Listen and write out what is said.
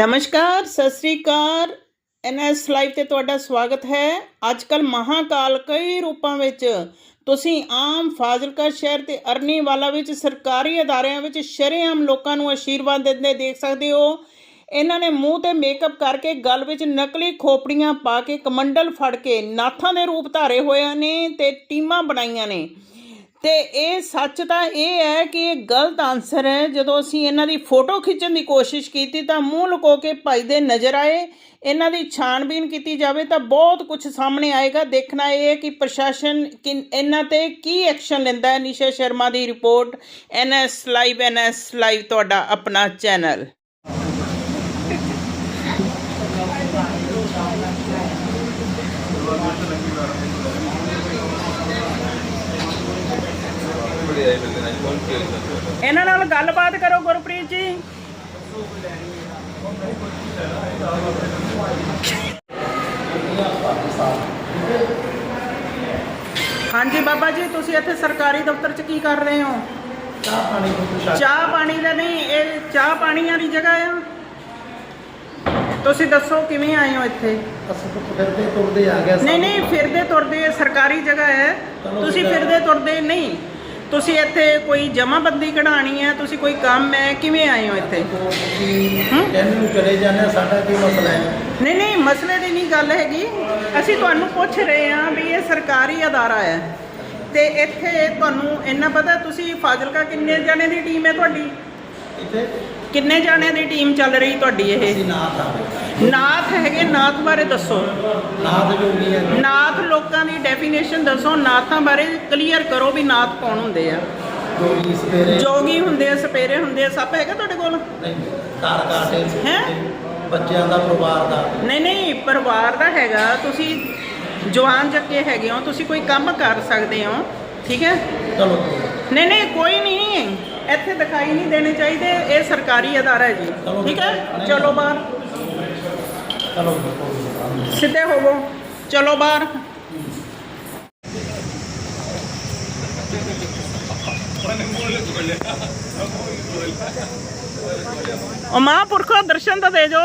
ਨਮਸਕਾਰ, ਸਤਿ ਸ੍ਰੀ ਅਕਾਲ। NS live ਤੇ ਤੁਹਾਡਾ ਸਵਾਗਤ ਹੈ। ਅੱਜ ਕੱਲ ਮਹਾਕਾਲ ਕਈ ਰੂਪਾਂ ਵਿੱਚ। ਤੁਸੀਂ ਆਮ ਫਾਜ਼ਿਲਕਾ ਸ਼ਹਿਰ ਤੇ ਅਰਨੀਵਾਲਾ ਵਿੱਚ ਸਰਕਾਰੀ ਅਦਾਰਿਆਂ ਵਿੱਚ ਸ਼ਰੇਆਮ ਲੋਕਾਂ ਨੂੰ ਆਸ਼ੀਰਵਾਦ ਦਿੰਦੇ ਦੇਖ ਸਕਦੇ ਹੋ। ਇਹਨਾਂ ਨੇ ਮੂੰਹ ਤੇ ਮੇਕਅਪ ਕਰਕੇ ਗਲ ਵਿੱਚ ਨਕਲੀ ਖੋਪੜੀਆਂ ਪਾ ਕੇ ਕਮੰਡਲ ਫੜ ਕੇ ਨਾਥਾਂ ਦੇ ਰੂਪ ਧਾਰੇ ਹੋਏ ਨੇ ਤੇ ਟੀਮਾਂ ਬਣਾਈਆਂ ਨੇ। ਤੇ ਇਹ ਸੱਚ ਤਾਂ ਇਹ ਹੈ ਕਿ ਇਹ ਗਲਤ ਆਨਸਰ ਹੈ। ਜਦੋਂ ਅਸੀਂ ਇਹਨਾਂ ਦੀ ਫੋਟੋ ਖਿੱਚਣ ਦੀ ਕੋਸ਼ਿਸ਼ ਕੀਤੀ ਤਾਂ ਮੂੰਹ ਲੁਕੋ ਕੇ ਭੱਜਦੇ ਨਜ਼ਰ ਆਏ। ਇਹਨਾਂ ਦੀ ਛਾਣਬੀਨ ਕੀਤੀ ਜਾਵੇ ਤਾਂ ਬਹੁਤ ਕੁਝ ਸਾਹਮਣੇ ਆਏਗਾ। ਦੇਖਣਾ ਇਹ ਹੈ ਕਿ ਪ੍ਰਸ਼ਾਸਨ ਕਿਨ- ਇਹਨਾਂ ਤੇ ਕੀ ਐਕਸ਼ਨ ਲੈਂਦਾ ਹੈ। ਨਿਸ਼ਾ ਸ਼ਰਮਾ ਦੀ report N S live N S live ਤੁਹਾਡਾ ਆਪਣਾ ਚੈਨਲ ਇਹਨਾਂ ਨਾਲ ਗੱਲਬਾਤ ਕਰੋ ਗੁਰਪ੍ਰੀਤ ਜੀ। ਹਾਂਜੀ ਬਾਬਾ ਜੀ ਤੁਸੀਂ ਇੱਥੇ ਸਰਕਾਰੀ ਦਫ਼ਤਰ 'ਚ ਕੀ ਕਰ ਰਹੇ ਹੋ? ਚਾਹ ਪਾਣੀ ਦੀ ਪੁਸ਼ਾਕ ਚਾਹ ਪਾਣੀ ਦਾ ਨਹੀਂ ਇਹ ਚਾਹ ਪਾਣੀ ਵਾਲੀ ਜਗ੍ਹਾ ਆ। ਤੁਸੀਂ ਦੱਸੋ ਕਿਵੇਂ ਆਏ ਹੋ ਇੱਥੇ? ਅਸੀਂ ਤਾਂ ਫਿਰਦੇ ਤੁਰਦੇ ਆ ਗਿਆ ਨਹੀਂ ਨਹੀਂ ਫਿਰਦੇ ਤੁਰਦੇ ਸਰਕਾਰੀ ਜਗ੍ਹਾ ਹੈ। ਤੁਸੀਂ। ਫਿਰਦੇ ਤੁਰਦੇ ਨਹੀਂ। ਤੁਸੀਂ ਇੱਥੇ ਕੋਈ ਜਮਾਬੰਦੀ ਕਢਾਣੀ ਹੈ? ਤੁਸੀਂ ਕੋਈ ਕੰਮ ਹੈ? ਕਿਵੇਂ ਆਏ ਹੋ ਇੱਥੇ? ਹੂੰ? ਕਹਿੰਦੇ ਨੂੰ ਚਲੇ ਜਾਂਦੇ ਹਾਂ, ਸਾਡਾ ਕੀ ਮਸਲਾ ਹੈ? ਨਹੀਂ ਨਹੀਂ ਮਸਲੇ ਦੀ ਨਹੀਂ ਗੱਲ ਹੈਗੀ। ਅਸੀਂ ਤੁਹਾਨੂੰ ਪੁੱਛ ਰਹੇ ਹਾਂ ਵੀ ਇਹ ਸਰਕਾਰੀ ਅਦਾਰਾ ਹੈ। ਤੇ ਇੱਥੇ ਤੁਹਾਨੂੰ ਇੰਨਾ ਪਤਾ ਤੁਸੀਂ ਫਾਜ਼ਿਲਕਾ ਕਿੰਨੇ ਜਣੇ ਦੀ ਟੀਮ ਹੈ ਤੁਹਾਡੀ? ਇੱਥੇ ਕਿੰਨੇ ਜਣਿਆਂ ਦੀ ਟੀਮ ਚੱਲ ਰਹੀ ਤੁਹਾਡੀ ਇਹ? ਅਸੀਂ ਨਾਥ ਹੈਗੇ ਨਾਥ ਬਾਰੇ ਦੱਸੋ। ਨਾਥ ਜੋਗੀ ਹੈ ਨਾਥ ਲੋਕਾਂ ਦੀ ਡੈਫੀਨੇਸ਼ਨ ਦੱਸੋ ਨਾਥਾਂ ਬਾਰੇ ਕਲੀਅਰ ਕਰੋ ਵੀ ਨਾਥ ਕੌਣ ਹੁੰਦੇ ਆ। ਜੋਗੀ ਹੁੰਦੇ ਆ ਸਪੇਰੇ ਹੁੰਦੇ ਆ ਸਭ ਹੈਗਾ ਤੁਹਾਡੇ ਕੋਲ? ਨਹੀਂ ਕਾਰ ਕਾਟੇ ਹੈਂ? ਬੱਚਿਆਂ ਦਾ ਪਰਿਵਾਰ ਦਾ। ਨਹੀਂ ਨਹੀਂ ਪਰਿਵਾਰ ਦਾ ਹੈਗਾ। ਤੁਸੀਂ ਜਵਾਨ ਜੱਕੇ ਹੈਗੇ ਹੋ ਤੁਸੀਂ ਕੋਈ ਕੰਮ ਕਰ ਸਕਦੇ ਹੋ ਠੀਕ ਹੈ? ਚਲੋ। ਨਹੀਂ ਨਹੀਂ ਕੋਈ ਨਹੀਂ। ਇੱਥੇ ਦਿਖਾਈ ਨਹੀਂ ਦੇਣੇ ਚਾਹੀਦੇ ਇਹ ਸਰਕਾਰੀ ਅਦਾਰਾ ਹੈ ਜੀ। ਠੀਕ ਹੈ। ਚਲੋ ਬਾਹਰ। ਚਲੋ। ਸਿੱਧੇ ਹੋਵੋ ਚਲੋ ਬਾਹਰ। ਉਹ ਮਹਾਂਪੁਰਖੋ ਦਰਸ਼ਨ ਤਾਂ ਦੇ ਜੋ।